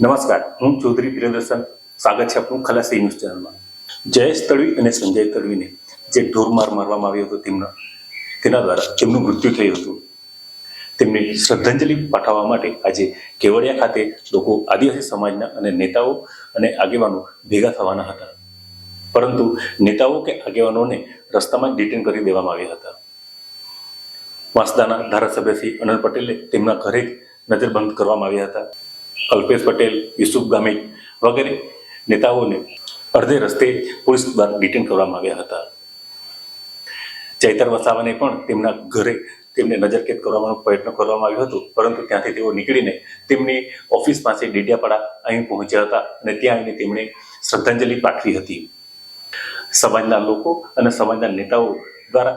નમસ્કાર, હું ચૌધરી પ્રિયદર્શન. સ્વાગત છે આપનું ખલાસી ન્યૂઝ ચેનલમાં. જયેશ તળવી અને સંજય તળવીને જે ઢોરમાર મારવામાં આવ્યો હતો તેમના, તેના દ્વારા તેમનું મૃત્યુ થયું હતું. તેમને શ્રદ્ધાંજલિ પાઠવવા માટે આજે કેવડિયા ખાતે લોકો આદિવાસી સમાજના અને નેતાઓ અને આગેવાનો ભેગા થવાના હતા. પરંતુ નેતાઓ કે આગેવાનોને રસ્તામાં ડિટેન કરી દેવામાં આવ્યા હતા. વાંસદાના ધારાસભ્ય શ્રી અનંત પટેલે તેમના ઘરે નજરબંધ કરવામાં આવ્યા હતા. અલ્પેશ પટેલ, યુસુફ ગામિત વગેરે નેતાઓને અડધે રસ્તે પોલીસ દ્વારા ડિટેન કરવામાં આવ્યા હતા. ચૈતર વસાવાને પણ તેમના ઘરે તેમને નજરકેદ કરવાનો પ્રયત્ન કરવામાં આવ્યો હતો, પરંતુ ત્યાંથી તેઓ નીકળીને તેમની ઓફિસ પાસે ડેડિયાપાડા અહીં પહોંચ્યા હતા અને ત્યાં આવીને તેમણે શ્રદ્ધાંજલિ પાઠવી હતી. સમાજના લોકો અને સમાજના નેતાઓ દ્વારા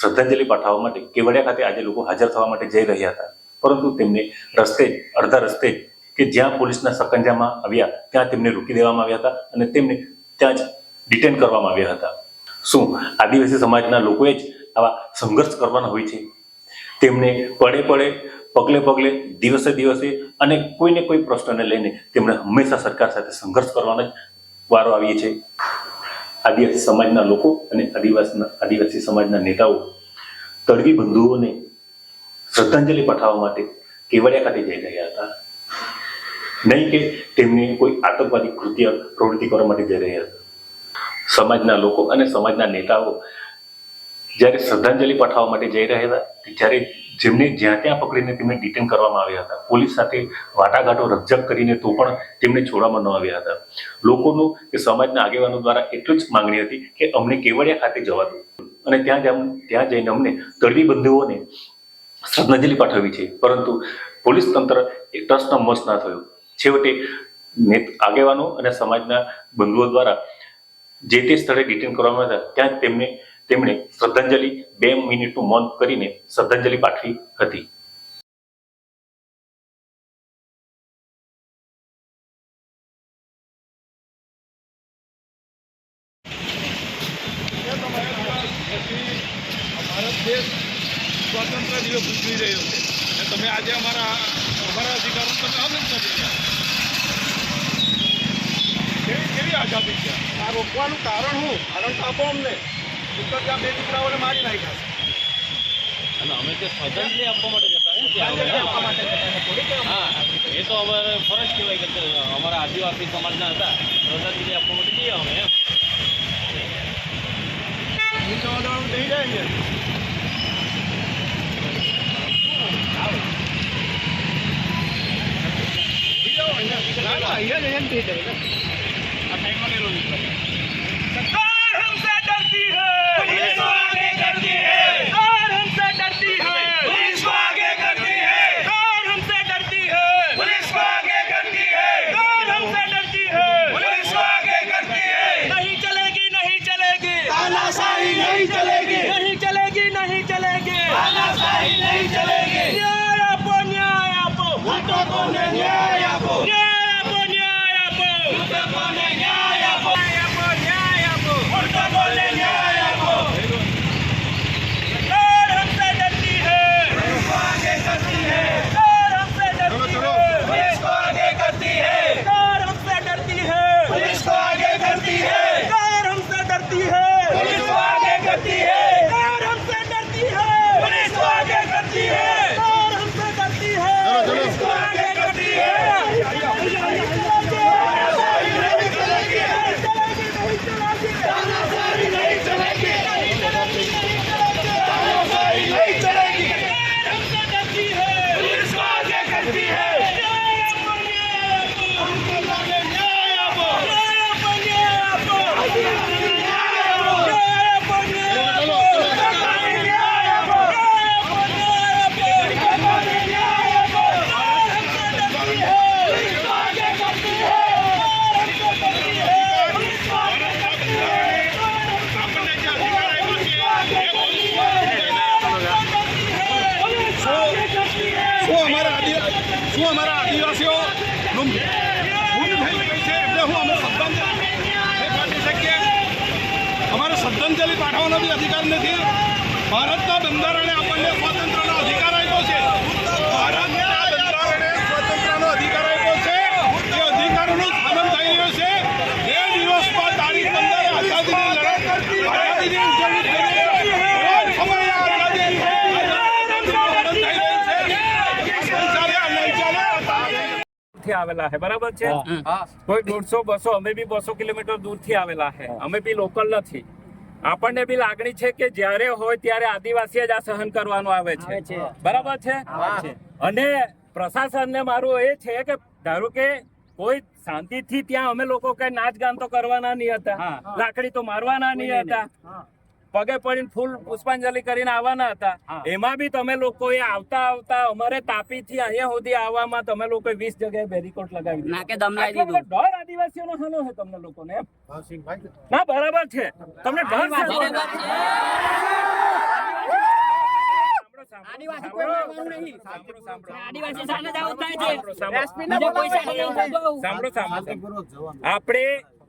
શ્રદ્ધાંજલિ પાઠવવા માટે કેવડિયા ખાતે આજે લોકો હાજર થવા માટે જઈ રહ્યા હતા. પરંતુ તેમને રસ્તે, અડધા રસ્તે કે જ્યાં પોલીસના સકંજામાં આવ્યા, ત્યાં તેમને રોકી દેવામાં આવ્યા હતા અને તેમને ત્યાં જ ડિટેન કરવામાં આવ્યા હતા. શું આદિવાસી સમાજના લોકોએ જ આવા સંઘર્ષ કરવાના હોય છે? તેમને પડે પડે, પગલે પગલે, દિવસે દિવસે અને કોઈને કોઈ પ્રશ્નને લઈને તેમણે હંમેશા સરકાર સાથે સંઘર્ષ કરવાનો જ વારો આવીએ છે. આદિવાસી સમાજના લોકો અને આદિવાસીના આદિવાસી સમાજના નેતાઓ તળવી બંધુઓને શ્રદ્ધાંજલિ પાઠવવા માટે કેવડિયા ખાતે જઈ રહ્યા હતા. નહીં કે તેમને કોઈ આતંકવાદી કૃત્ય પ્રવૃત્તિ કરવા માટે જઈ રહ્યા હતા. સમાજના લોકો અને સમાજના નેતાઓ જ્યારે શ્રદ્ધાંજલિ પાઠવવા માટે જઈ રહ્યા હતા, ત્યારે જેમને જ્યાં ત્યાં પકડીને તેમને ડિટેન કરવામાં આવ્યા હતા. પોલીસ સાથે વાટાઘાટો રકઝક કરીને તો પણ તેમને છોડવામાં ન આવ્યા હતા. લોકોનું કે સમાજના આગેવાનો દ્વારા એટલું જ માંગણી હતી કે અમને કેવડિયા ખાતે જવા દો. અને ત્યાં ત્યાં જઈને અમને તળવી બંધુઓને શ્રદ્ધાંજલિ પાઠવી છે. પરંતુ પોલીસ તંત્ર એ ટ્રસ્ટનો મસ ના થયો. છેવટે આગેવાનો અને સમાજના બંધુઓ દ્વારા જે તે સ્થળે ડિટેન કરવામાં હતા, ત્યાં તેમને તેમણે શ્રદ્ધાંજલિ બે મિનિટનું મૌન કરીને શ્રદ્ધાંજલિ પાઠવી હતી. ભારત દેશ સ્વાતંત્ર્ય દિવસ ઉજવી રહ્યો છે અને તમે આજે અમારા અમારા અધિકારો તમે આનંદ કેવી આઝાદી છે? આ રોકવાનું કારણ શું કારણ તો આપો અમને. ત્યાં બે દીકરાઓને મારી નાખ્યા અને અમે તે શ્રદ્ધાંજલિ આપવા માટે જતા ત્યાં આપવા માટે જતા થોડી હા એ તો અમારે ફરજ કહેવાય કે અમારા આદિવાસી સમાજના હતા. શ્રદ્ધાંજલિ આપવા માટે જઈએ અમે એમ. થઈ જાય ને. અહીંયા જ એમ થઈ જાય. આ ટાઈમમાં ગયેલો નીકળે. આદિવાસીઓનું ખૂન થઈ ગઈ છે એટલે હું અમે શ્રદ્ધાંજલિ પાઠવી શકીએ શ્રદ્ધાંજલિ પાઠવવાનો બી અધિકાર નથી. ભારતના બંધારણે આપણને સ્વાતંત્ર્યનો અધિકાર આપ્યો છે. ભારતના બંધારણે સ્વાતંત્ર્યનો અધિકાર આપ્યો છે. એ અધિકારોનું હનન થઈ રહ્યું છે. થી આવેલા છે બરાબર છે? કોઈ દોઢસો બસો અમે બી બસો કિલોમીટર દૂરથી આવેલા છે અમે બી લોકલ નથી. આપણને બી લાગણી છે કે જ્યારે હોય ત્યારે આદિવાસી જ આ સહન કરવાનું આવે છે. બરાબર છે? અને પ્રશાસનને મારું એ છે કે ધારો કે કોઈ શાંતિથી ત્યાં અમે લોકો કઈ નાચ ગાન તો કરવાના નહીં હતા. લાકડી તો મારવાના નહીં હતા. પગે પડીને ફૂલ પુષ્પાંજલિ કરીને આવવાના હતા. એમાં બી તમે લોકોએ આવતા આવતા અમારે તાપી થી અહીંયા સુધી આવવામાં તમે લોકો વીસ જગ્યાએ બેરીકોટ લગાવી દીધા. નાકે દમ લાવી આટલો ડર આદિવાસીઓનો શાનો છે તમને લોકોને? ના બરાબર છે. તમને ડર. આપણે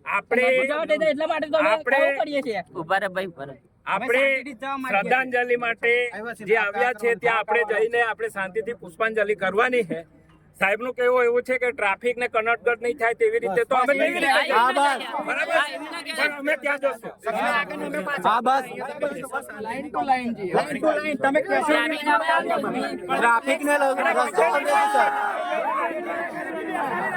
આપણે એટલા માટે તો આપણે- કરીએ છીએ. ઊભા રે ભાઈ ઊભા રહે. આપણે શ્રદ્ધાંજલિ માટે જે આવ્યા છે ત્યાં આપણે જઈને આપણે શાંતિથી પુષ્પાંજલિ કરવાની છે. સાહેબનું કેવું એવું છે કે ટ્રાફિક ને કનટગટ નહીં થાય તેવી રીતે તો અમે કેવી રીતે બરાબર? અમે ત્યાં જશું. ટ્રાફિક ને લાઈન બેસવાનું પાછી વન ટુ વન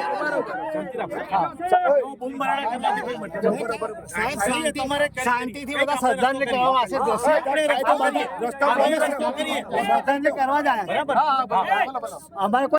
શાંતિથી બધા શ્રદ્ધાંજલિ કરવા પાસે જશે શ્રદ્ધાંજલિ કરવા જાય અમારે